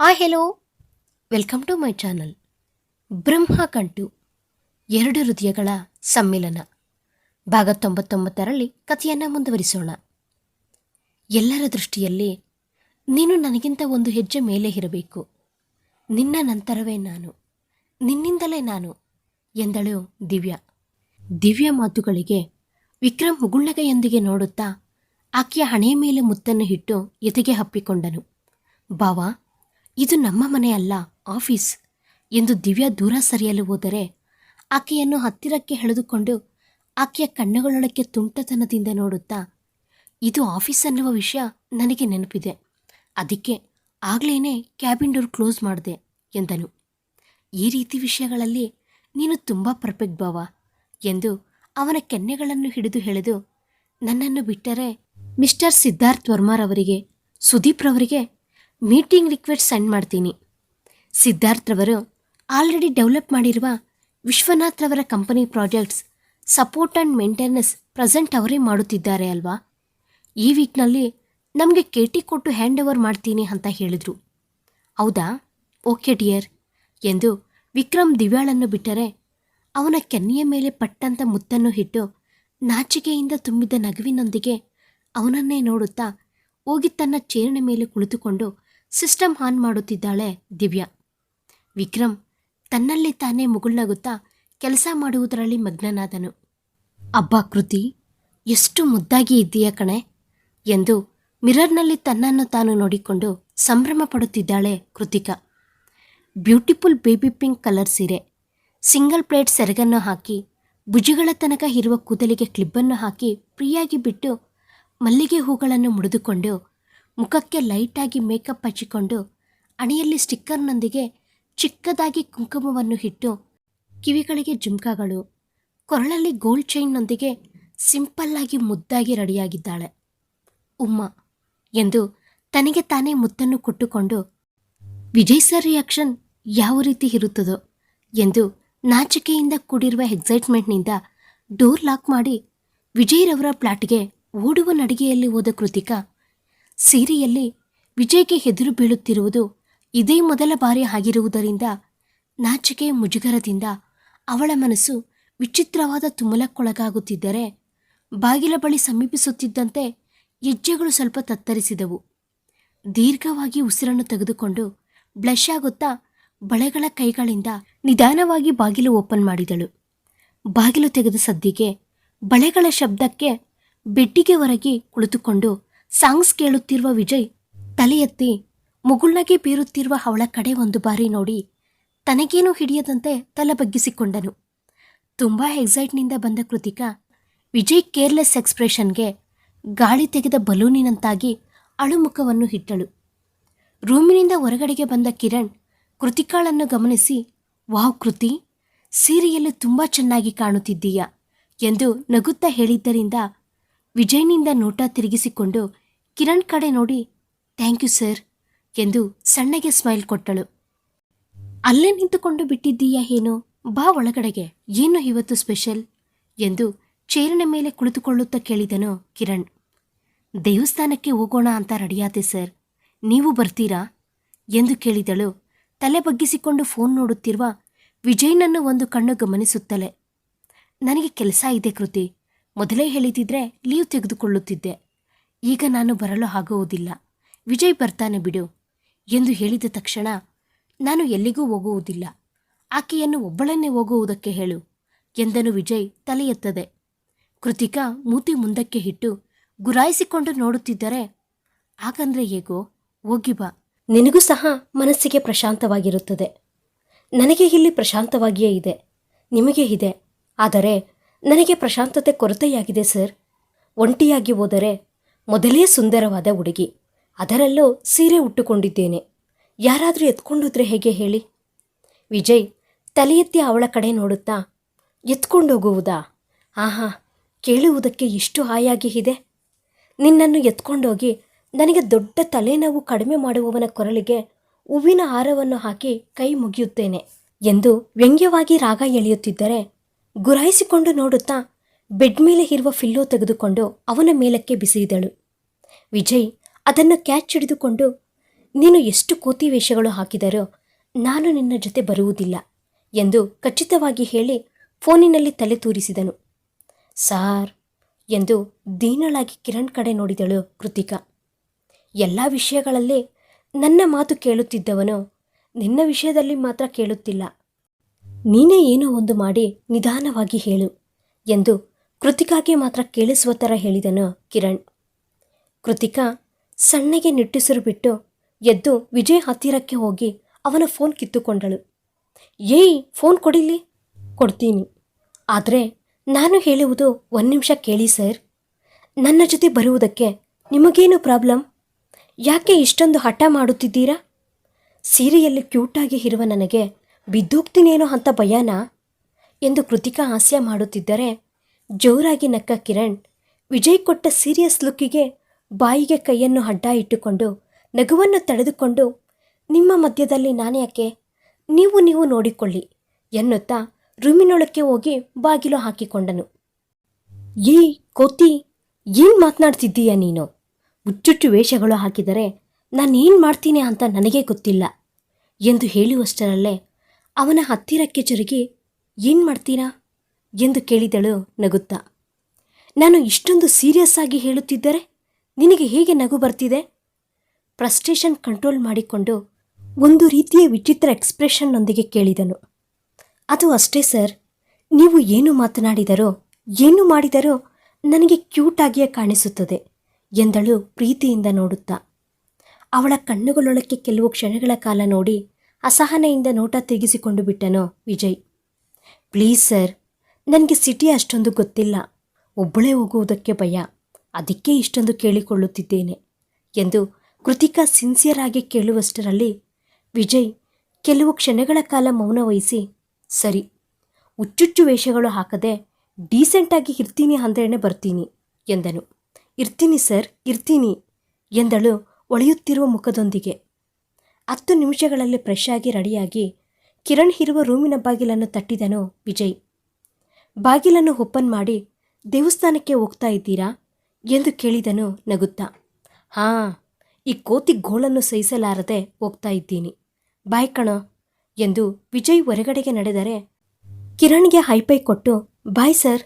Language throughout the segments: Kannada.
ಆ hello welcome to my channel Brahmagantu, ಎರಡು ಹೃದಯಗಳ ಸಮ್ಮಿಲನ. ಭಾಗ ತೊಂಬತ್ತೊಂಬತ್ತರಲ್ಲಿ ಕಥೆಯನ್ನು ಮುಂದುವರಿಸೋಣ. ಎಲ್ಲರ ದೃಷ್ಟಿಯಲ್ಲಿ ನೀನು ನನಗಿಂತ ಒಂದು ಹೆಜ್ಜೆ ಮೇಲೆ ಇರಬೇಕು. ನಿನ್ನ ನಂತರವೇ ನಾನು, ನಿನ್ನಿಂದಲೇ ನಾನು, ಎಂದಳು ದಿವ್ಯಾ. ದಿವ್ಯ ಮಾತುಗಳಿಗೆ ವಿಕ್ರಮ್ ಮುಗುಳ್ನಗೆಯೊಂದಿಗೆ ನೋಡುತ್ತಾ ಆಕೆಯ ಹಣೆಯ ಮೇಲೆ ಮುತ್ತನ್ನು ಇಟ್ಟು ಎದೆಗೆ ಹಪ್ಪಿಕೊಂಡನು. ಬಾವಾ ಇದು ನಮ್ಮ ಮನೆ ಅಲ್ಲ, ಆಫೀಸ್. ಎಂದು ದಿವ್ಯಾ ದೂರ ಸರಿಯಲು ಹೋದರೆ, ಆಕೆಯನ್ನು ಹತ್ತಿರಕ್ಕೆ ಎಳೆದುಕೊಂಡು ಆಕೆಯ ಕಣ್ಣುಗಳೊಳಕ್ಕೆ ತುಂಟತನದಿಂದ ನೋಡುತ್ತಾ, ಇದು ಆಫೀಸ್ ಅನ್ನುವ ವಿಷಯ ನನಗೆ ನೆನಪಿದೆ. ಅದಕ್ಕೆ ಆಗ್ಲೇನೆ ಕ್ಯಾಬಿನ್ ಡೋರ್ ಕ್ಲೋಸ್ ಮಾಡಿದೆ ಎಂದನು. ಈ ರೀತಿ ವಿಷಯಗಳಲ್ಲಿ ನೀನು ತುಂಬ ಪರ್ಫೆಕ್ಟ್ ಭಾವ ಎಂದು ಅವನ ಕೆನ್ನೆಗಳನ್ನು ಹಿಡಿದು ಎಳೆದು ನನ್ನನ್ನು ಬಿಟ್ಟರೆ ಮಿಸ್ಟರ್ ಸಿದ್ಧಾರ್ಥ್ ವರ್ಮಾರವರಿಗೆ ಸುದೀಪ್ ರವರಿಗೆ ಮೀಟಿಂಗ್ ರಿಕ್ವೆಸ್ಟ್ ಸೆಂಡ್ ಮಾಡ್ತೀನಿ. ಸಿದ್ಧಾರ್ಥ್ರವರು ಆಲ್ರೆಡಿ ಡೆವಲಪ್ ಮಾಡಿರುವ ವಿಶ್ವನಾಥ್ರವರ company projects support and maintenance present ಅವರೇ ಮಾಡುತ್ತಿದ್ದಾರೆ ಅಲ್ವಾ? ಈ ವೀಕ್ನಲ್ಲಿ ನಮಗೆ ಕೆ ಟಿ ಕೊಟ್ಟು ಹ್ಯಾಂಡ್ ಓವರ್ ಮಾಡ್ತೀನಿ ಅಂತ ಹೇಳಿದರು. ಹೌದಾ? Okay dear. ಎಂದು ವಿಕ್ರಮ್ ದಿವ್ಯಾಳನ್ನು ಬಿಟ್ಟರೆ ಅವನ ಕೆನ್ನೆಯ ಮೇಲೆ ಪಟ್ಟಂತ ಮುತ್ತನ್ನು ಇಟ್ಟು ನಾಚಿಕೆಯಿಂದ ತುಂಬಿದ ನಗುವಿನೊಂದಿಗೆ ಅವನನ್ನೇ ನೋಡುತ್ತಾ ಹೋಗಿ ತನ್ನ ಚೇರಣೆ ಮೇಲೆ ಕುಳಿತುಕೊಂಡು ಸಿಸ್ಟಮ್ ಆನ್ ಮಾಡುತ್ತಿದ್ದಾಳೆ ದಿವ್ಯಾ. ವಿಕ್ರಮ್ ತನ್ನಲ್ಲಿ ತಾನೇ ಮುಗುಳ್ನಗುತ್ತಾ ಕೆಲಸ ಮಾಡುವುದರಲ್ಲಿ ಮಗ್ನನಾದನು. ಅಬ್ಬಾ ಕೃತಿ, ಎಷ್ಟು ಮುದ್ದಾಗಿ ಇದ್ದೀಯ ಕಣೆ ಎಂದು ಮಿರರ್ನಲ್ಲಿ ತನ್ನನ್ನು ತಾನು ನೋಡಿಕೊಂಡು ಸಂಭ್ರಮ ಪಡುತ್ತಿದ್ದಾಳೆ Kritika. Beautiful baby pink colour ಸೀರೆ, ಸಿಂಗಲ್ ಪ್ಲೇಟ್ ಸೆರಗನ್ನು ಹಾಕಿ, ಭುಜಗಳ ತನಕ ಇರುವ ಕೂದಲಿಗೆ ಕ್ಲಿಬ್ಬನ್ನು ಹಾಕಿ ಫ್ರೀಯಾಗಿ ಬಿಟ್ಟು ಮಲ್ಲಿಗೆ ಹೂಗಳನ್ನು ಮುಡಿದುಕೊಂಡು ಮುಖಕ್ಕೆ ಲೈಟಾಗಿ ಮೇಕಪ್ ಹಚ್ಚಿಕೊಂಡು ಅಣೆಯಲ್ಲಿ ಸ್ಟಿಕ್ಕರ್ನೊಂದಿಗೆ ಚಿಕ್ಕದಾಗಿ ಕುಂಕುಮವನ್ನು ಇಟ್ಟು ಕಿವಿಗಳಿಗೆ ಜುಮ್ಕಾಗಳು, ಕೊರಳಲ್ಲಿ ಗೋಲ್ಡ್ ಚೈನ್ನೊಂದಿಗೆ ಸಿಂಪಲ್ಲಾಗಿ ಮುದ್ದಾಗಿ ರೆಡಿಯಾಗಿದ್ದಾಳೆ. ಉಮ್ಮ ಎಂದು ತನಗೆ ತಾನೇ ಮುದ್ದನ್ನು ಕೊಟ್ಟುಕೊಂಡು, ವಿಜಯ್ ಸರ್ ರಿಯಾಕ್ಷನ್ ಯಾವ ರೀತಿ ಇರುತ್ತದೋ ಎಂದು ನಾಚಿಕೆಯಿಂದ ಕೂಡಿರುವ ಎಕ್ಸೈಟ್ಮೆಂಟ್ನಿಂದ ಡೋರ್ ಲಾಕ್ ಮಾಡಿ ವಿಜಯ್ರವರ ಪ್ಲಾಟ್ಗೆ ಓಡುವ ನಡಿಗೆಯಲ್ಲಿ ಹೋದ ಕೃತಿಕಾ ಸೀರೆಯಲ್ಲಿ ವಿಜಯ್ಗೆ ಹೆದರು ಬೀಳುತ್ತಿರುವುದು ಇದೇ ಮೊದಲ ಬಾರಿ ಆಗಿರುವುದರಿಂದ ನಾಚಿಕೆ ಮುಜುಗರದಿಂದ ಅವಳ ಮನಸ್ಸು ವಿಚಿತ್ರವಾದ ತುಮಲಕ್ಕೊಳಗಾಗುತ್ತಿದ್ದರೆ ಬಾಗಿಲ ಬಳಿ ಸಮೀಪಿಸುತ್ತಿದ್ದಂತೆ ಹೆಜ್ಜೆಗಳು ಸ್ವಲ್ಪ ತತ್ತರಿಸಿದವು. ದೀರ್ಘವಾಗಿ ಉಸಿರನ್ನು ತೆಗೆದುಕೊಂಡು ಬ್ಲಶ್ ಆಗುತ್ತಾ ಬಳೆಗಳ ಕೈಗಳಿಂದ ನಿಧಾನವಾಗಿ ಬಾಗಿಲು ಓಪನ್ ಮಾಡಿದಳು. ಬಾಗಿಲು ತೆಗೆದ ಸದ್ದಿಗೆ ಬಳೆಗಳ ಶಬ್ದಕ್ಕೆ ಬೆಟ್ಟಿಗೆ ಹೊರಗೆ ಕುಳಿತುಕೊಂಡು ಸಾಂಗ್ಸ್ ಕೇಳುತ್ತಿರುವ ವಿಜಯ್ ತಲೆ ಎತ್ತಿ ಮುಗುಳ್ನಗೆ ಬೀರುತ್ತಿರುವ ಅವಳ ಕಡೆ ಒಂದು ಬಾರಿ ನೋಡಿ ತನಗೇನು ಹಿಡಿಯದಂತೆ ತಲೆ ಬಗ್ಗಿಸಿಕೊಂಡನು. ತುಂಬ ಎಕ್ಸೈಟ್ನಿಂದ ಬಂದ ಕೃತಿಕಾ ವಿಜಯ್ ಕೇರ್ಲೆಸ್ ಎಕ್ಸ್ಪ್ರೆಷನ್ಗೆ ಗಾಳಿ ತೆಗೆದ ಬಲೂನಿನಂತಾಗಿ ಅಳುಮುಖವನ್ನು ಇಟ್ಟಳು ರೂಮಿನಿಂದ ಹೊರಗಡೆಗೆ ಬಂದ ಕಿರಣ್ ಕೃತಿಕಾಳನ್ನು ಗಮನಿಸಿ, ವಾವ್ ಕೃತಿ, ಸೀರೆಯಲ್ಲಿ ತುಂಬ ಚೆನ್ನಾಗಿ ಕಾಣುತ್ತಿದ್ದೀಯಾ ಎಂದು ನಗುತ್ತಾ ಹೇಳಿದ್ದರಿಂದ ವಿಜಯ್ನಿಂದ ನೋಟ ತಿರುಗಿಸಿಕೊಂಡು ಕಿರಣ್ ಕಡೆ ನೋಡಿ, ಥ್ಯಾಂಕ್ ಯು ಸರ್ ಎಂದು ಸಣ್ಣಗೆ ಸ್ಮೈಲ್ ಕೊಟ್ಟಳು. ಅಲ್ಲೇ ನಿಂತುಕೊಂಡು ಬಿಟ್ಟಿದ್ದೀಯಾ ಏನು? ಬಾ ಒಳಗಡೆಗೆ, ಏನು ಇವತ್ತು ಸ್ಪೆಷಲ್? ಎಂದು ಚೇರಿನ ಮೇಲೆ ಕುಳಿತುಕೊಳ್ಳುತ್ತಾ ಕೇಳಿದನು ಕಿರಣ್. ದೇವಸ್ಥಾನಕ್ಕೆ ಹೋಗೋಣ ಅಂತ ರೆಡಿಯಾದೆ ಸರ್. ನೀವು ಬರ್ತೀರಾ? ಎಂದು ಕೇಳಿದಳು. ತಲೆ ಬಗ್ಗಿಸಿಕೊಂಡು ಫೋನ್ ನೋಡುತ್ತಿರುವ ವಿಜಯ್ನನ್ನು ಒಂದು ಕಣ್ಣು ಗಮನಿಸುತ್ತಲೇ, ನನಗೆ ಕೆಲಸ ಇದೆ ಕೃತಿ. ಮೊದಲೇ ಹೇಳಿದಿದ್ರೆ ಲೀವ್ ತೆಗೆದುಕೊಳ್ಳುತ್ತಿದ್ದೆ. ಈಗ ನಾನು ಬರಲು ಆಗುವುದಿಲ್ಲ. ವಿಜಯ್ ಬರ್ತಾನೆ ಬಿಡು ಎಂದು ಹೇಳಿದ ತಕ್ಷಣ ನಾನು ಎಲ್ಲಿಗೂ ಹೋಗುವುದಿಲ್ಲ. ಆಕೆಯನ್ನು ಒಬ್ಬಳನ್ನೇ ಹೋಗುವುದಕ್ಕೆ ಹೇಳು ಎಂದನು ವಿಜಯ್ ತಲೆ ಎತ್ತದೆ ಕೃತಿಕಾ ಮೂತಿ ಮುಂದಕ್ಕೆ ಇಟ್ಟು ಗುರಾಯಿಸಿಕೊಂಡು ನೋಡುತ್ತಿದ್ದರೆ ಹಾಗಂದ್ರೆ ಹೇಗೋ, ಹೋಗಿ ಬಾ. ನಿನಗೂ ಸಹ ಮನಸ್ಸಿಗೆ ಪ್ರಶಾಂತವಾಗಿರುತ್ತದೆ. ನನಗೆ ಇಲ್ಲಿ ಪ್ರಶಾಂತವಾಗಿಯೇ ಇದೆ. ನಿಮಗೆ ಇದೆ. ಆದರೆ ನನಗೆ ಪ್ರಶಾಂತತೆ ಕೊರತೆಯಾಗಿದೆ, ಸರ್. ಒಂಟಿಯಾಗಿ ಹೋದರೆ ಮೊದಲೇ ಸುಂದರವಾದ ಹುಡುಗಿ ಅದರಲ್ಲೂ ಸೀರೆ ಉಟ್ಟುಕೊಂಡಿದ್ದೇನೆ. ಯಾರಾದರೂ ಎತ್ಕೊಂಡೋದ್ರೆ ಹೇಗೆ ಹೇಳಿ? ವಿಜಯ್ ತಲೆ ಎತ್ತಿ ಅವಳ ಕಡೆ ನೋಡುತ್ತಾ, ಎತ್ಕೊಂಡೋಗುವುದಾ? ಆಹಾ, ಕೇಳುವುದಕ್ಕೆ ಎಷ್ಟು ಹಾಯಾಗಿ ಇದೆ. ನಿನ್ನನ್ನು ಎತ್ಕೊಂಡೋಗಿ ನನಗೆ ದೊಡ್ಡ ತಲೆನೋವು ಕಡಿಮೆ ಮಾಡುವವನ ಕೊರಳಿಗೆ ಹೂವಿನ ಹಾರವನ್ನು ಹಾಕಿ ಕೈ ಮುಗಿಯುತ್ತೇನೆ ಎಂದು ವ್ಯಂಗ್ಯವಾಗಿ ರಾಗ ಎಳೆಯುತ್ತಿದ್ದರೆ ಗುರಾಯಿಸಿಕೊಂಡು ನೋಡುತ್ತಾ ಬೆಡ್ ಮೇಲೆ ಇರುವ ಫಿಲ್ಲೋ ತೆಗೆದುಕೊಂಡು ಅವನ ಮೇಲಕ್ಕೆ ಬಿಸಿದಳು ವಿಜಯ್ ಅದನ್ನು ಕ್ಯಾಚ್ ಹಿಡಿದುಕೊಂಡು, ನೀನು ಎಷ್ಟು ಕೋತಿ ವೇಷಗಳು ಹಾಕಿದರೋ ನಾನು ನಿನ್ನ ಜೊತೆ ಬರುವುದಿಲ್ಲ ಎಂದು ಖಚಿತವಾಗಿ ಹೇಳಿ ಫೋನಿನಲ್ಲಿ ತಲೆ ತೂರಿಸಿದನು. ಸಾರ್ ಎಂದು ದೀನಳಾಗಿ ಕಿರಣ್ ಕಡೆ ನೋಡಿದಳು ಕೃತಿಕಾ. ಎಲ್ಲ ವಿಷಯಗಳಲ್ಲಿ ನನ್ನ ಮಾತು ಕೇಳುತ್ತಿದ್ದವನು ನಿನ್ನ ವಿಷಯದಲ್ಲಿ ಮಾತ್ರ ಕೇಳುತ್ತಿಲ್ಲ. ನೀನೇ ಏನೋ ಒಂದು ಮಾಡಿ ನಿಧಾನವಾಗಿ ಹೇಳು ಎಂದು ಕೃತಿಕಾಗೆ ಮಾತ್ರ ಕೇಳಿಸುವ ಥರ ಹೇಳಿದನು ಕಿರಣ್. ಕೃತಿಕಾ ಸಣ್ಣಗೆ ನಿಟ್ಟುಸಿರು ಬಿಟ್ಟು ಎದ್ದು ವಿಜಯ್ ಹತ್ತಿರಕ್ಕೆ ಹೋಗಿ ಅವನ ಫೋನ್ ಕಿತ್ತುಕೊಂಡಳು. ಏಯ್, ಫೋನ್ ಕೊಡಿಲಿ ಕೊಡ್ತೀನಿ. ಆದರೆ ನಾನು ಹೇಳುವುದು ಒಂದು ನಿಮಿಷ ಕೇಳಿ ಸರ್. ನನ್ನ ಜೊತೆ ಬರುವುದಕ್ಕೆ ನಿಮಗೇನು ಪ್ರಾಬ್ಲಮ್? ಯಾಕೆ ಇಷ್ಟೊಂದು ಹಠ ಮಾಡುತ್ತಿದ್ದೀರಾ? ಸೀರೆಯಲ್ಲಿ ಕ್ಯೂಟಾಗಿ ಇರುವ ನನಗೆ ಬಿದ್ದೋಗ್ತೀನೇನೋ ಅಂತ ಭಯನಾ? ಎಂದು ಕೃತಿಕಾ ಹಾಸ್ಯ ಮಾಡುತ್ತಿದ್ದರೆ ಜೋರಾಗಿ ನಕ್ಕ ಕಿರಣ್ ವಿಜಯ್ ಕೊಟ್ಟ ಸೀರಿಯಸ್ ಲುಕ್ಕಿಗೆ ಬಾಯಿಗೆ ಕೈಯನ್ನು ಅಡ್ಡ ಇಟ್ಟುಕೊಂಡು ನಗುವನ್ನು ತಡೆದುಕೊಂಡು, ನಿಮ್ಮ ಮಧ್ಯದಲ್ಲಿ ನಾನ್ಯಾಕೆ ನೀವು ನೀವು ನೋಡಿಕೊಳ್ಳಿ ಎನ್ನುತ್ತಾ ರೂಮಿನೊಳಕ್ಕೆ ಹೋಗಿ ಬಾಗಿಲು ಹಾಕಿಕೊಂಡನು. ಈ ಕೋತಿ, ಏನ್ ಮಾತನಾಡ್ತಿದ್ದೀಯ ನೀನು? ಹುಚ್ಚುಚ್ಚು ವೇಷಗಳು ಹಾಕಿದರೆ ನಾನೇನು ಮಾಡ್ತೀನಿ ಅಂತ ನನಗೇ ಗೊತ್ತಿಲ್ಲ ಎಂದು ಹೇಳುವಷ್ಟರಲ್ಲೇ ಅವನ ಹತ್ತಿರಕ್ಕೆ ಜರುಗಿ, ಏನು ಮಾಡ್ತೀರಾ? ಎಂದು ಕೇಳಿದಳು ನಗುತ್ತಾ. ನಾನು ಇಷ್ಟೊಂದು ಸೀರಿಯಸ್ ಆಗಿ ಹೇಳುತ್ತಿದ್ದರೆ ನಿನಗೆ ಹೇಗೆ ನಗು ಬರ್ತಿದೆ? ಫ್ರಸ್ಟ್ರೇಷನ್ ಕಂಟ್ರೋಲ್ ಮಾಡಿಕೊಂಡು ಒಂದು ರೀತಿಯ ವಿಚಿತ್ರ ಎಕ್ಸ್ಪ್ರೆಷನ್ನೊಂದಿಗೆ ಕೇಳಿದನು. ಅದು ಅಷ್ಟೇ ಸರ್. ನೀವು ಏನು ಮಾತನಾಡಿದರೋ, ಏನು ಮಾಡಿದರೋ ನನಗೆ ಕ್ಯೂಟಾಗಿಯೇ ಕಾಣಿಸುತ್ತದೆ, ಎಂದಳು ಪ್ರೀತಿಯಿಂದ ನೋಡುತ್ತಾ. ಅವಳ ಕಣ್ಣುಗಳೊಳಕ್ಕೆ ಕೆಲವು ಕ್ಷಣಗಳ ಕಾಲ ನೋಡಿ ಅಸಹನೆಯಿಂದ ನೋಟ ತೆಗೆಸಿಕೊಂಡು ಬಿಟ್ಟನು ವಿಜಯ್. ಪ್ಲೀಸ್ ಸರ್, ನನಗೆ ಸಿಟಿ ಅಷ್ಟೊಂದು ಗೊತ್ತಿಲ್ಲ. ಒಬ್ಬಳೇ ಹೋಗುವುದಕ್ಕೆ ಭಯ. ಅದಕ್ಕೆ ಇಷ್ಟೊಂದು ಕೇಳಿಕೊಳ್ಳುತ್ತಿದ್ದೇನೆ ಎಂದು ಕೃತಿಕಾ ಸಿನ್ಸಿಯರ್ ಆಗಿ ಕೇಳುವಷ್ಟರಲ್ಲಿ ವಿಜಯ್ ಕೆಲವು ಕ್ಷಣಗಳ ಕಾಲ ಮೌನ ವಹಿಸಿ, ಸರಿ, ಹುಚ್ಚುಚ್ಚು ವೇಷಗಳು ಹಾಕದೆ ಡೀಸೆಂಟಾಗಿ ಇರ್ತೀನಿ ಅಂದ್ರೇನೆ ಬರ್ತೀನಿ ಎಂದನು. ಇರ್ತೀನಿ ಸರ್, ಇರ್ತೀನಿ ಎಂದಳು ಒಳೆಯುತ್ತಿರುವ ಮುಖದೊಂದಿಗೆ. ಹತ್ತು ನಿಮಿಷಗಳಲ್ಲಿ ಫ್ರೆಶ್ ಆಗಿ ರೆಡಿಯಾಗಿ ಕಿರಣ್ ಇರುವ ರೂಮಿನ ಬಾಗಿಲನ್ನು ತಟ್ಟಿದನು ವಿಜಯ್. ಬಾಗಿಲನ್ನು ಓಪನ್ ಮಾಡಿ, ದೇವಸ್ಥಾನಕ್ಕೆ ಹೋಗ್ತಾ ಇದ್ದೀರಾ? ಎಂದು ಕೇಳಿದನು ನಗುತ್ತಾ. ಹಾಂ, ಈ ಕೋತಿ ಗೋಳನ್ನು ಸಹಿಸಲಾರದೆ ಹೋಗ್ತಾ ಇದ್ದೀನಿ. ಬಾಯ್ ಕಣ, ಎಂದು ವಿಜಯ್ ಹೊರಗಡೆಗೆ ನಡೆದರೆ, ಕಿರಣ್ಗೆ ಹೈಪೈ ಕೊಟ್ಟು, ಬಾಯ್ ಸರ್,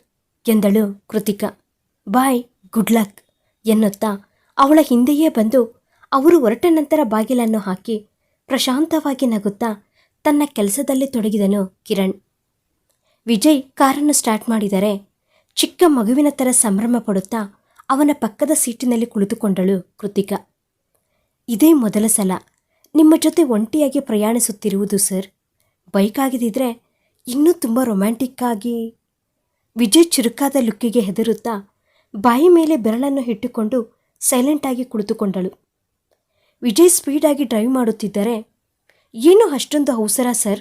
ಎಂದಳು ಕೃತಿಕಾ. ಬಾಯ್, ಗುಡ್ ಲಕ್, ಎನ್ನುತ್ತಾ ಅವಳ ಹಿಂದೆಯೇ ಬಂದು, ಅವರು ಹೊರಟ ನಂತರ ಬಾಗಿಲನ್ನು ಹಾಕಿ ಪ್ರಶಾಂತವಾಗಿ ನಗುತ್ತಾ ತನ್ನ ಕೆಲಸದಲ್ಲಿ ತೊಡಗಿದನು ಕಿರಣ್. ವಿಜಯ್ ಕಾರನ್ನು ಸ್ಟಾರ್ಟ್ ಮಾಡಿದರೆ ಚಿಕ್ಕ ಮಗುವಿನ ಥರ ಸಂಭ್ರಮ ಪಡುತ್ತಾ ಅವನ ಪಕ್ಕದ ಸೀಟಿನಲ್ಲಿ ಕುಳಿತುಕೊಂಡಳು ಕೃತಿಕಾ. ಇದೇ ಮೊದಲ ಸಲ ನಿಮ್ಮ ಜೊತೆ ಒಂಟಿಯಾಗಿ ಪ್ರಯಾಣಿಸುತ್ತಿರುವುದು ಸರ್. ಬೈಕ್ ಆಗಿದ್ದಿದ್ರೆ ಇನ್ನೂ ತುಂಬ ರೊಮ್ಯಾಂಟಿಕ್ ಆಗಿ. ವಿಜಯ್ ಚುರುಕಾದ ಲುಕ್ಕಿಗೆ ಹೆದರುತ್ತಾ ಬಾಯಿ ಮೇಲೆ ಬೆರಳನ್ನು ಇಟ್ಟುಕೊಂಡು ಸೈಲೆಂಟಾಗಿ ಕುಳಿತುಕೊಂಡಳು. ವಿಜಯ್ ಸ್ಪೀಡಾಗಿ ಡ್ರೈವ್ ಮಾಡುತ್ತಿದ್ದರೆ ಏನು ಅಷ್ಟೊಂದು ಅವಸರ ಸರ್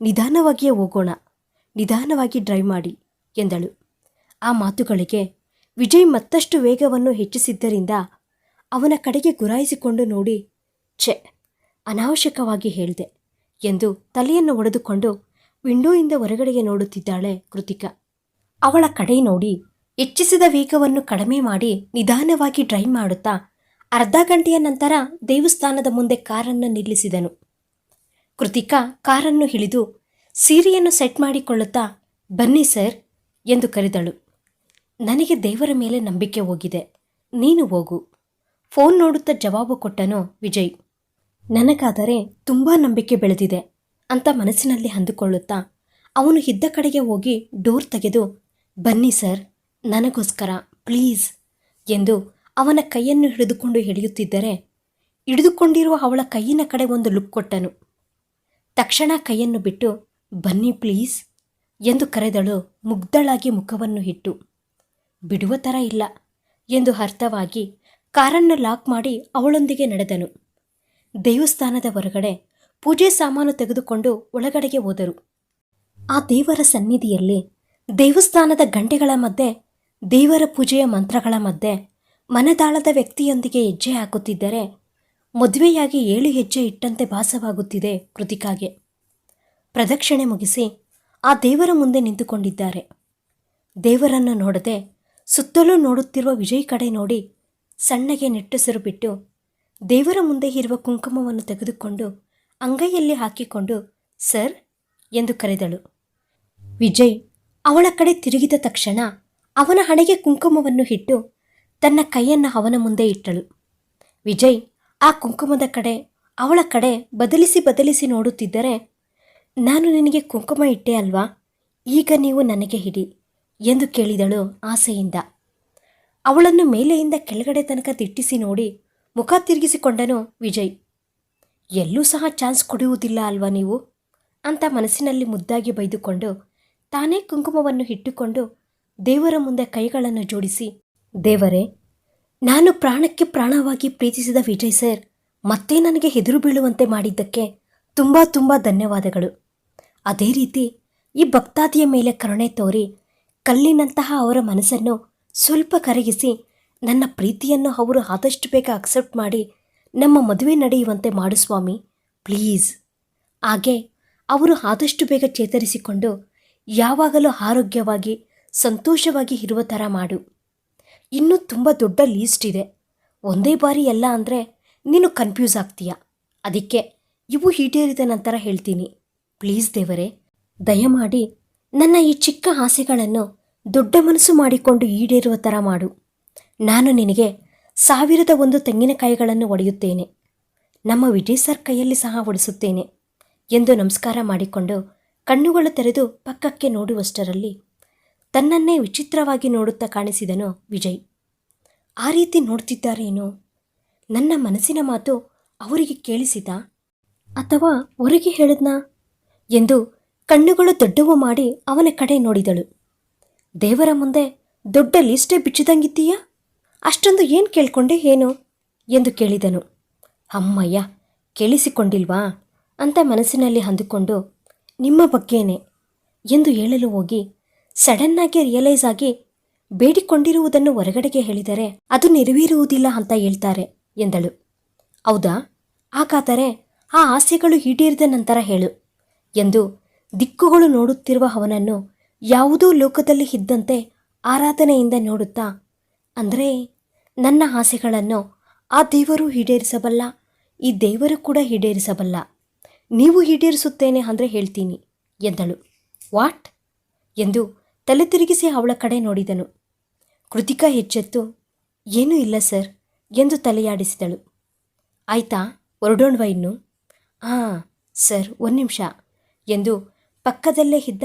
ನಿಧಾನವಾಗಿಯೇ ಹೋಗೋಣ, ನಿಧಾನವಾಗಿ ಡ್ರೈವ್ ಮಾಡಿ, ಎಂದಳು. ಆ ಮಾತುಗಳಿಗೆ ವಿಜಯ್ ಮತ್ತಷ್ಟು ವೇಗವನ್ನು ಹೆಚ್ಚಿಸಿದ್ದರಿಂದ ಅವನ ಕಡೆಗೆ ಗುರಾಯಿಸಿಕೊಂಡು ನೋಡಿ, ಛೆ, ಅನಾವಶ್ಯಕವಾಗಿ ಹೇಳಿದೆ, ಎಂದು ತಲೆಯನ್ನು ಒಡೆದುಕೊಂಡು ವಿಂಡೋಯಿಂದ ಹೊರಗಡೆಗೆ ನೋಡುತ್ತಿದ್ದಾಳೆ ಕೃತಿಕಾ. ಅವಳ ಕಡೆ ನೋಡಿ, ಹೆಚ್ಚಿಸಿದ ವೇಗವನ್ನು ಕಡಿಮೆ ಮಾಡಿ ನಿಧಾನವಾಗಿ ಡ್ರೈವ್ ಮಾಡುತ್ತಾ ಅರ್ಧ ಗಂಟೆಯ ನಂತರ ದೇವಸ್ಥಾನದ ಮುಂದೆ ಕಾರನ್ನು ನಿಲ್ಲಿಸಿದನು. ಕೃತಿಕಾ ಕಾರನ್ನು ಹಿಡಿದು ಸೀರೆಯನ್ನು ಸೆಟ್ ಮಾಡಿಕೊಳ್ಳುತ್ತಾ, ಬನ್ನಿ ಸರ್ ಎಂದು ಕರೆದಳು. ನನಗೆ ದೇವರ ಮೇಲೆ ನಂಬಿಕೆ ಹೋಗಿದೆ. ನೀನು ಹೋಗು. ಫೋನ್ ನೋಡುತ್ತಾ ಜವಾಬು ಕೊಟ್ಟನು ವಿಜಯ್. ನನಗಾದರೆ ತುಂಬ ನಂಬಿಕೆ ಬೆಳೆದಿದೆ ಅಂತ ಮನಸ್ಸಿನಲ್ಲಿ ಅಂದುಕೊಳ್ಳುತ್ತಾ, ಅವನು ಇದ್ದ ಕಡೆಗೆ ಹೋಗಿ ಡೋರ್ ತೆಗೆದು, ಬನ್ನಿ ಸರ್, ನನಗೋಸ್ಕರ, ಪ್ಲೀಸ್ ಎಂದು ಅವನ ಕೈಯನ್ನು ಹಿಡಿದುಕೊಂಡು ಹಿಡಿಯುತ್ತಿದ್ದರೆ ಹಿಡಿದುಕೊಂಡಿರುವ ಅವಳ ಕೈಯಿನ ಕಡೆ ಒಂದು ಲುಕ್ ಕೊಟ್ಟನು. ತಕ್ಷಣ ಕೈಯನ್ನು ಬಿಟ್ಟು, ಬನ್ನಿ ಪ್ಲೀಸ್ ಎಂದು ಕರೆದಳು ಮುಗ್ಧಳಾಗಿ ಮುಖವನ್ನು ಇಟ್ಟು. ಬಿಡುವ ಥರ ಇಲ್ಲ ಎಂದು ಅರ್ಥವಾಗಿ ಕಾರನ್ನು ಲಾಕ್ ಮಾಡಿ ಅವಳೊಂದಿಗೆ ನಡೆದನು. ದೇವಸ್ಥಾನದ ಹೊರಗಡೆ ಪೂಜೆ ಸಾಮಾನು ತೆಗೆದುಕೊಂಡು ಒಳಗಡೆಗೆ ಹೋದರು. ಆ ದೇವರ ಸನ್ನಿಧಿಯಲ್ಲಿ ದೇವಸ್ಥಾನದ ಗಂಟೆಗಳ ಮಧ್ಯೆ ದೇವರ ಪೂಜೆಯ ಮಂತ್ರಗಳ ಮಧ್ಯೆ ಮನದಾಳದ ವ್ಯಕ್ತಿಯೊಂದಿಗೆ ಹೆಜ್ಜೆ ಹಾಕುತ್ತಿದ್ದರೆ ಮದುವೆಯಾಗಿ ಏಳು ಹೆಜ್ಜೆ ಇಟ್ಟಂತೆ ಭಾಸವಾಗುತ್ತಿದೆ ಕೃತಿಕಾಗೆ. ಪ್ರದಕ್ಷಿಣೆ ಮುಗಿಸಿ ಆ ದೇವರ ಮುಂದೆ ನಿಂತುಕೊಂಡಿದ್ದಾರೆ. ದೇವರನ್ನು ನೋಡದೆ ಸುತ್ತಲೂ ನೋಡುತ್ತಿರುವ ವಿಜಯ್ ಕಡೆ ನೋಡಿ ಸಣ್ಣಗೆ ನಿಟ್ಟುಸಿರು ಬಿಟ್ಟು ದೇವರ ಮುಂದೆ ಇರುವ ಕುಂಕುಮವನ್ನು ತೆಗೆದುಕೊಂಡು ಅಂಗೈಯಲ್ಲಿ ಹಾಕಿಕೊಂಡು, ಸರ್, ಎಂದು ಕರೆದಳು. ವಿಜಯ್ ಅವಳ ಕಡೆ ತಿರುಗಿದ ತಕ್ಷಣ ಅವನ ಹಣೆಗೆ ಕುಂಕುಮವನ್ನು ಇಟ್ಟು ತನ್ನ ಕೈಯನ್ನು ಅವನ ಮುಂದೆ ಇಟ್ಟಳು. ವಿಜಯ್, ಆ ಕುಂಕುಮದ ಕಡೆ, ಅವಳ ಕಡೆ ಬದಲಿಸಿ ಬದಲಿಸಿ ನೋಡುತ್ತಿದ್ದರೆ, ನಾನು ನಿನಗೆ ಕುಂಕುಮ ಇಟ್ಟೆ ಅಲ್ವಾ? ಈಗ ನೀವು ನನಗೆ ಹಿಡಿ ಎಂದು ಕೇಳಿದಳು ಆಸೆಯಿಂದ. ಅವಳನ್ನು ಮೇಲೆಯಿಂದ ಕೆಳಗಡೆ ತನಕ ದಿಟ್ಟಿಸಿ ನೋಡಿ ಮುಖ ತಿರುಗಿಸಿಕೊಂಡನು ವಿಜಯ್. ಎಲ್ಲೂ ಸಹ ಚಾನ್ಸ್ ಕೊಡುವುದಿಲ್ಲ ಅಲ್ವಾ ನೀವು? ಅಂತ ಮನಸ್ಸಿನಲ್ಲಿ ಮುದ್ದಾಗಿ ಬೈದುಕೊಂಡು ತಾನೇ ಕುಂಕುಮವನ್ನು ಇಟ್ಟುಕೊಂಡು ದೇವರ ಮುಂದೆ ಕೈಗಳನ್ನು ಜೋಡಿಸಿ ದೇವರೇ, ನಾನು ಪ್ರಾಣಕ್ಕೆ ಪ್ರಾಣವಾಗಿ ಪ್ರೀತಿಸಿದ ವಿಜಯ್ ಸರ್ ಮತ್ತೆ ನನಗೆ ಹೆದರು ಬೀಳುವಂತೆ ಮಾಡಿದ್ದಕ್ಕೆ ತುಂಬ ತುಂಬ ಧನ್ಯವಾದಗಳು. ಅದೇ ರೀತಿ ಈ ಭಕ್ತಾದಿಯ ಮೇಲೆ ಕರುಣೆ ತೋರಿ ಕಲ್ಲಿನಂತಹ ಅವರ ಮನಸ್ಸನ್ನು ಸ್ವಲ್ಪ ಕರಗಿಸಿ ನನ್ನ ಪ್ರೀತಿಯನ್ನು ಅವರು ಆದಷ್ಟು ಬೇಗ ಅಕ್ಸೆಪ್ಟ್ ಮಾಡಿ ನಮ್ಮ ಮದುವೆ ನಡೆಯುವಂತೆ ಮಾಡು ಸ್ವಾಮಿ ಪ್ಲೀಸ್ ಹಾಗೆ ಅವರು ಆದಷ್ಟು ಬೇಗ ಚೇತರಿಸಿಕೊಂಡು ಯಾವಾಗಲೂ ಆರೋಗ್ಯವಾಗಿ, ಸಂತೋಷವಾಗಿ ಇರುವ ಥರ ಮಾಡು. ಇನ್ನೂ ತುಂಬ ದೊಡ್ಡ ಲೀಸ್ಟ್ ಇದೆ. ಒಂದೇ ಬಾರಿ ಎಲ್ಲ ಅಂದರೆ ನೀನು ಕನ್ಫ್ಯೂಸ್ ಆಗ್ತೀಯ? ಅದಕ್ಕೆ ಇವು ಈಡೇರಿದ ನಂತರ ಹೇಳ್ತೀನಿ. ಪ್ಲೀಸ್ ದೇವರೇ, ದಯಮಾಡಿ ನನ್ನ ಈ ಚಿಕ್ಕ ಆಸೆಗಳನ್ನು ದೊಡ್ಡ ಮನಸ್ಸು ಮಾಡಿಕೊಂಡು ಈಡೇರುವ ಥರ ಮಾಡು. ನಾನು ನಿನಗೆ ಸಾವಿರದ ಒಂದು ತೆಂಗಿನಕಾಯಿಗಳನ್ನು ಒಡೆಯುತ್ತೇನೆ. ನಮ್ಮ ವಿಜಯ್ ಸರ್ ಕೈಯಲ್ಲಿ ಸಹ ಒಡಿಸುತ್ತೇನೆ ಎಂದು ನಮಸ್ಕಾರ ಮಾಡಿಕೊಂಡು ಕಣ್ಣುಗಳು ತೆರೆದು ಪಕ್ಕಕ್ಕೆ ನೋಡುವಷ್ಟರಲ್ಲಿ ತನ್ನನ್ನೇ ವಿಚಿತ್ರವಾಗಿ ನೋಡುತ್ತಾ ಕಾಣಿಸಿದನು ವಿಜಯ್. ಆ ರೀತಿ ನೋಡ್ತಿದ್ದಾರೇನೋ? ನನ್ನ ಮನಸ್ಸಿನ ಮಾತು ಅವರಿಗೆ ಕೇಳಿಸಿದ? ಅಥವಾ ಹೊರಗೆ ಹೇಳಿದ್ನಾ? ಎಂದು ಕಣ್ಣುಗಳು ದೊಡ್ಡವು ಮಾಡಿ ಅವನ ಕಡೆ ನೋಡಿದಳು. ದೇವರ ಮುಂದೆ ದೊಡ್ಡ ಲಿಸ್ಟೇ ಬಿಚ್ಚಿದಂಗಿದ್ದೀಯಾ? ಅಷ್ಟೊಂದು ಏನು ಕೇಳ್ಕೊಂಡೆ ಏನು? ಎಂದು ಕೇಳಿದನು. ಅಮ್ಮಯ್ಯ, ಕೇಳಿಸಿಕೊಂಡಿಲ್ವಾ? ಅಂತ ಮನಸ್ಸಿನಲ್ಲಿ ಅಂದುಕೊಂಡು, ನಿಮ್ಮ ಬಗ್ಗೆನೆ ಎಂದು ಹೇಳಲು ಹೋಗಿ ಸಡನ್ನಾಗಿ ರಿಯಲೈಸ್ ಆಗಿ ಬೇಡಿಕೊಂಡಿರುವುದನ್ನು ಹೊರಗಡೆಗೆ ಹೇಳಿದರೆ ಅದು ನೆರವೇರುವುದಿಲ್ಲ ಅಂತ ಹೇಳ್ತಾರೆ ಎಂದಳು. ಹೌದಾ? ಹಾಗಾದರೆ ಆ ಆಸೆಗಳು ಈಡೇರಿದ ನಂತರ ಹೇಳು ಎಂದು ದಿಕ್ಕುಗಳು ನೋಡುತ್ತಿರುವ ಅವನನ್ನು ಯಾವುದೋ ಲೋಕದಲ್ಲಿ ಇದ್ದಂತೆ ಆರಾಧನೆಯಿಂದ ನೋಡುತ್ತಾ, ಅಂದರೆ ನನ್ನ ಆಸೆಗಳನ್ನು ಆ ದೇವರು ಈಡೇರಿಸಬಲ್ಲ, ಈ ದೇವರು ಕೂಡ ಈಡೇರಿಸಬಲ್ಲ, ನೀವು ಈಡೇರಿಸುತ್ತೇನೆ ಅಂದರೆ ಹೇಳ್ತೀನಿ ಎಂದಳು. ವಾಟ್? ಎಂದು ತಲೆ ತಿರುಗಿಸಿ ಅವಳ ಕಡೆ ನೋಡಿದನು. ಕೃತಿಕಾ ಹೆಚ್ಚೆತ್ತು ಏನೂ ಇಲ್ಲ ಸರ್, ಎಂದು ತಲೆಯಾಡಿಸಿದಳು. ಆಯ್ತಾ, ಹೊರಡೋಣ್ವಾ ಇನ್ನು? ಹಾಂ, ಸರ್, ಒಂದು ನಿಮಿಷ, ಎಂದು ಪಕ್ಕದಲ್ಲೇ ಇದ್ದ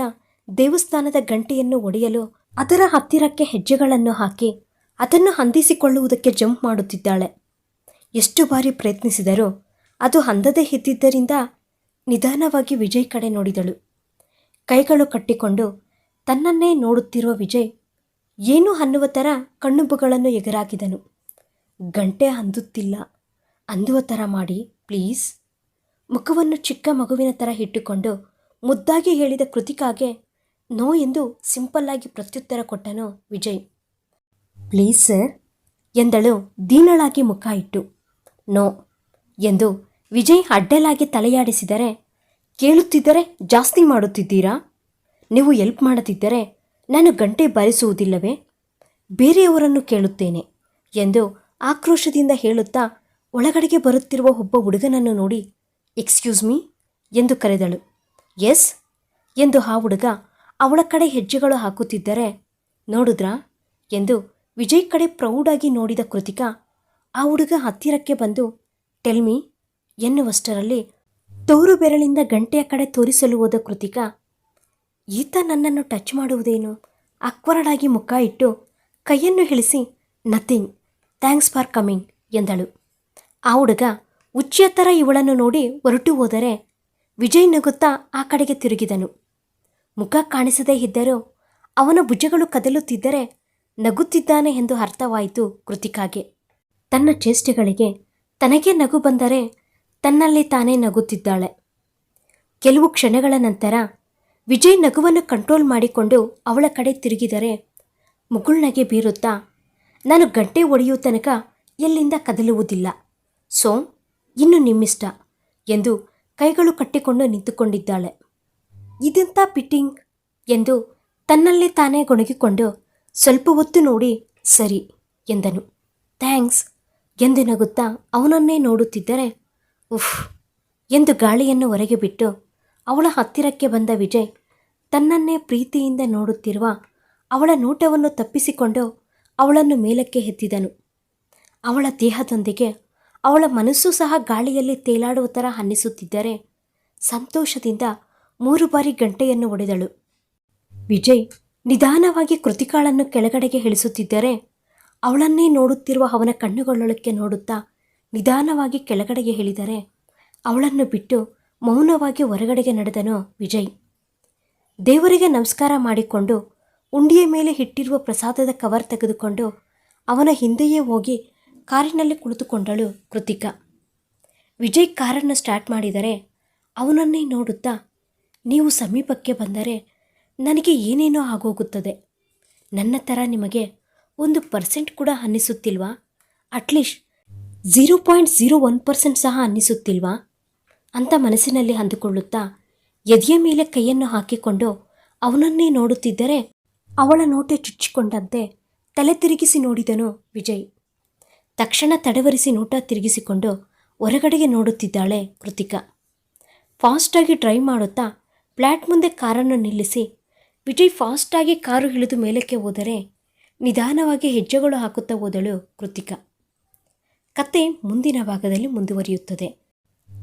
ದೇವಸ್ಥಾನದ ಗಂಟೆಯನ್ನು ಒಡೆಯಲು ಅದರ ಹತ್ತಿರಕ್ಕೆ ಹೆಜ್ಜೆಗಳನ್ನು ಹಾಕಿ ಅದನ್ನು ಹಂದಿಸಿಕೊಳ್ಳುವುದಕ್ಕೆ ಜಂಪ್ ಮಾಡುತ್ತಿದ್ದಾಳೆ. ಎಷ್ಟು ಬಾರಿ ಪ್ರಯತ್ನಿಸಿದರೂ ಅದು ಹಂದದೇ ಇದ್ದಿದ್ದರಿಂದ ನಿಧಾನವಾಗಿ ವಿಜಯ್ ಕಡೆ ನೋಡಿದಳು. ಕೈಗಳು ಕಟ್ಟಿಕೊಂಡು ತನ್ನನ್ನೇ ನೋಡುತ್ತಿರುವ ವಿಜಯ್ ಏನು ಅನ್ನುವ ಥರ ಕಣ್ಣುಬ್ಬುಗಳನ್ನು ಎಗರಾಕಿದನು. ಗಂಟೆ ಅಂದುತ್ತಿಲ್ಲ. ಅಂದುವ ಥರ ಮಾಡಿ, ಪ್ಲೀಸ್. ಮುಖವನ್ನು ಚಿಕ್ಕ ಮಗುವಿನ ಥರ ಇಟ್ಟುಕೊಂಡು ಮುದ್ದಾಗಿ ಹೇಳಿದ ಕೃತಿಕಾಗೆ ನೋ ಎಂದು ಸಿಂಪಲ್ಲಾಗಿ ಪ್ರತ್ಯುತ್ತರ ಕೊಟ್ಟನು ವಿಜಯ್. ಪ್ಲೀಸ್ ಸರ್, ಎಂದಳು ದೀನಳಾಗಿ ಮುಖ ಇಟ್ಟು. ನೋ, ಎಂದು ವಿಜಯ್ ಅಡ್ಡಲಾಗಿ ತಲೆಯಾಡಿಸಿದರೆ, ಕೇಳುತ್ತಿದ್ದರೆ ಜಾಸ್ತಿ ಮಾಡುತ್ತಿದ್ದೀರಾ? ನೀವು ಎಲ್ಪ್ ಮಾಡದಿದ್ದರೆ ನಾನು ಗಂಟೆ ಬಾರಿಸುವುದಿಲ್ಲವೇ? ಬೇರೆಯವರನ್ನು ಕೇಳುತ್ತೇನೆ ಎಂದು ಆಕ್ರೋಶದಿಂದ ಹೇಳುತ್ತಾ ಒಳಗಡೆಗೆ ಬರುತ್ತಿರುವ ಒಬ್ಬ ಹುಡುಗನನ್ನು ನೋಡಿ ಎಕ್ಸ್ಕ್ಯೂಸ್ ಮೀ ಎಂದು ಕರೆದಳು. ಎಸ್ ಎಂದು ಆ ಹುಡುಗ ಅವಳ ಕಡೆ ಹೆಜ್ಜೆಗಳು ಹಾಕುತ್ತಿದ್ದರೆ, ನೋಡಿದ್ರಾ? ಎಂದು ವಿಜಯ್ ಕಡೆ ಪ್ರೌಡಾಗಿ ನೋಡಿದ ಕೃತಿಕಾ ಆ ಹುಡುಗ ಹತ್ತಿರಕ್ಕೆ ಬಂದು ಟೆಲ್ಮಿ ಎನ್ನುವಷ್ಟರಲ್ಲಿ ತೋರು ಬೆರಳಿಂದ ಗಂಟೆಯ ಕಡೆ ತೋರಿಸಲು ಹೋದ ಕೃತಿಕಾ ಈತ ನನ್ನನ್ನು ಟಚ್ ಮಾಡುವುದೇನು? ಅಕ್ವರಡಾಗಿ ಮುಖ ಇಟ್ಟು ಕೈಯನ್ನು ಇಳಿಸಿ ನಥಿಂಗ್, ಥ್ಯಾಂಕ್ಸ್ ಫಾರ್ ಕಮಿಂಗ್, ಎಂದಳು. ಆ ಹುಡುಗ ಉಚ್ಚಿಯ ಥರ ಇವಳನ್ನು ನೋಡಿ ಹೊರಟು ಹೋದರೆ ವಿಜಯ್ ನಗುತ್ತಾ ಆ ಕಡೆಗೆ ತಿರುಗಿದನು. ಮುಖ ಕಾಣಿಸದೇ ಇದ್ದರೂ ಅವನ ಭುಜಗಳು ಕದಲುತ್ತಿದ್ದರೆ ನಗುತ್ತಿದ್ದಾನೆ ಎಂದು ಅರ್ಥವಾಯಿತು ಕೃತಿಕಾಗೆ. ತನ್ನ ಚೇಷ್ಟೆಗಳಿಗೆ ತನಗೆ ನಗು ಬಂದರೆ ತನ್ನಲ್ಲಿ ತಾನೇ ನಗುತ್ತಿದ್ದಾಳೆ. ಕೆಲವು ಕ್ಷಣಗಳ ನಂತರ ವಿಜಯ್ ನಗುವನ್ನು ಕಂಟ್ರೋಲ್ ಮಾಡಿಕೊಂಡು ಅವಳ ಕಡೆ ತಿರುಗಿದರೆ ಮುಗುಳ್ನಗೆ ಬೀರುತ್ತಾ, ನಾನು ಗಂಟೆ ಒಡೆಯುವ ತನಕ ಎಲ್ಲಿಂದ ಕದಲುವುದಿಲ್ಲ. ಸೋ, ಇನ್ನು ನಿಮ್ಮಿಷ್ಟ ಎಂದು ಕೈಗಳು ಕಟ್ಟಿಕೊಂಡು ನಿಂತುಕೊಂಡಿದ್ದಾಳೆ. ಇದೆಂಥ ಪಿಟ್ಟಿಂಗ್? ಎಂದು ತನ್ನಲ್ಲೇ ತಾನೇ ಗೊಣಗಿಕೊಂಡು ಸ್ವಲ್ಪ ಹೊತ್ತು ನೋಡಿ, ಸರಿ ಎಂದನು. ಥ್ಯಾಂಕ್ಸ್ ಎಂದು ನಗುತ್ತಾ ಅವನನ್ನೇ ನೋಡುತ್ತಿದ್ದರೆ, ಉಫ್ ಎಂದು ಗಾಳಿಯನ್ನು ಹೊರಗೆ ಬಿಟ್ಟು ಅವಳ ಹತ್ತಿರಕ್ಕೆ ಬಂದ ವಿಜಯ್ ತನ್ನನ್ನೇ ಪ್ರೀತಿಯಿಂದ ನೋಡುತ್ತಿರುವ ಅವಳ ನೋಟವನ್ನು ತಪ್ಪಿಸಿಕೊಂಡು ಅವಳನ್ನು ಮೇಲಕ್ಕೆ ಎತ್ತಿದನು. ಅವಳ ದೇಹದೊಂದಿಗೆ ಅವಳ ಮನಸ್ಸು ಸಹ ಗಾಳಿಯಲ್ಲಿ ತೇಲಾಡುವ ಥರ ಅನ್ನಿಸುತ್ತಿದ್ದರೆ ಸಂತೋಷದಿಂದ ಮೂರು ಬಾರಿ ಗಂಟೆಯನ್ನು ಒಡೆದಳು. ವಿಜಯ್ ನಿಧಾನವಾಗಿ ಕೃತಿಕಾಳನ್ನು ಕೆಳಗಡೆಗೆ ಇಳಿಸುತ್ತಿದ್ದರೆ ಅವಳನ್ನೇ ನೋಡುತ್ತಿರುವ ಅವನ ಕಣ್ಣುಗಳೊಳಕ್ಕೆ ನೋಡುತ್ತಾ ನಿಧಾನವಾಗಿ ಕೆಳಗಡೆಗೆ ಹೇಳಿದರೆ ಅವಳನ್ನು ಬಿಟ್ಟು ಮೌನವಾಗಿ ಹೊರಗಡೆಗೆ ನಡೆದನು ವಿಜಯ್. ದೇವರಿಗೆ ನಮಸ್ಕಾರ ಮಾಡಿಕೊಂಡು ಉಂಡಿಯ ಮೇಲೆ ಇಟ್ಟಿರುವ ಪ್ರಸಾದದ ಕವರ್ ತೆಗೆದುಕೊಂಡು ಅವನ ಹಿಂದೆಯೇ ಹೋಗಿ ಕಾರಿನಲ್ಲಿ ಕುಳಿತುಕೊಂಡಳು ಕೃತಿಕಾ. ವಿಜಯ್ ಕಾರನ್ನು ಸ್ಟಾರ್ಟ್ ಮಾಡಿದರೆ ಅವನನ್ನೇ ನೋಡುತ್ತಾ, ನೀವು ಸಮೀಪಕ್ಕೆ ಬಂದರೆ ನನಗೆ ಏನೇನೋ ಆಗೋಗುತ್ತದೆ. ನನ್ನ ಥರ ನಿಮಗೆ ಒಂದು ಪರ್ಸೆಂಟ್ ಕೂಡ ಅನ್ನಿಸುತ್ತಿಲ್ವಾ? At least zero point zero one percent ಸಹ ಅನ್ನಿಸುತ್ತಿಲ್ವಾ? ಅಂತ ಮನಸ್ಸಿನಲ್ಲಿ ಅಂದುಕೊಳ್ಳುತ್ತಾ ಎದೆಯ ಮೇಲೆ ಕೈಯನ್ನು ಹಾಕಿಕೊಂಡು ಅವನನ್ನೇ ನೋಡುತ್ತಿದ್ದರೆ ಅವಳ ನೋಟೆ ಚುಚ್ಚಿಕೊಂಡಂತೆ ತಲೆ ತಿರುಗಿಸಿ ನೋಡಿದನು ವಿಜಯ್. ತಕ್ಷಣ ತಡವರಿಸಿ ನೋಟ ತಿರುಗಿಸಿಕೊಂಡು ಹೊರಗಡೆಗೆ ನೋಡುತ್ತಿದ್ದಾಳೆ ಕೃತಿಕಾ. ಫಾಸ್ಟಾಗಿ ಡ್ರೈವ್ ಮಾಡುತ್ತಾ ಫ್ಲ್ಯಾಟ್ ಮುಂದೆ ಕಾರನ್ನು ನಿಲ್ಲಿಸಿ ವಿಜಯ್ ಫಾಸ್ಟಾಗಿ ಕಾರು ಇಳಿದು ಮೇಲಕ್ಕೆ ಹೋದರೆ ನಿಧಾನವಾಗಿ ಹೆಜ್ಜೆಗಳು ಹಾಕುತ್ತಾ ಹೋದಳು ಕೃತಿಕಾ. ಕತೆ ಮುಂದಿನ ಭಾಗದಲ್ಲಿ ಮುಂದುವರಿಯುತ್ತದೆ.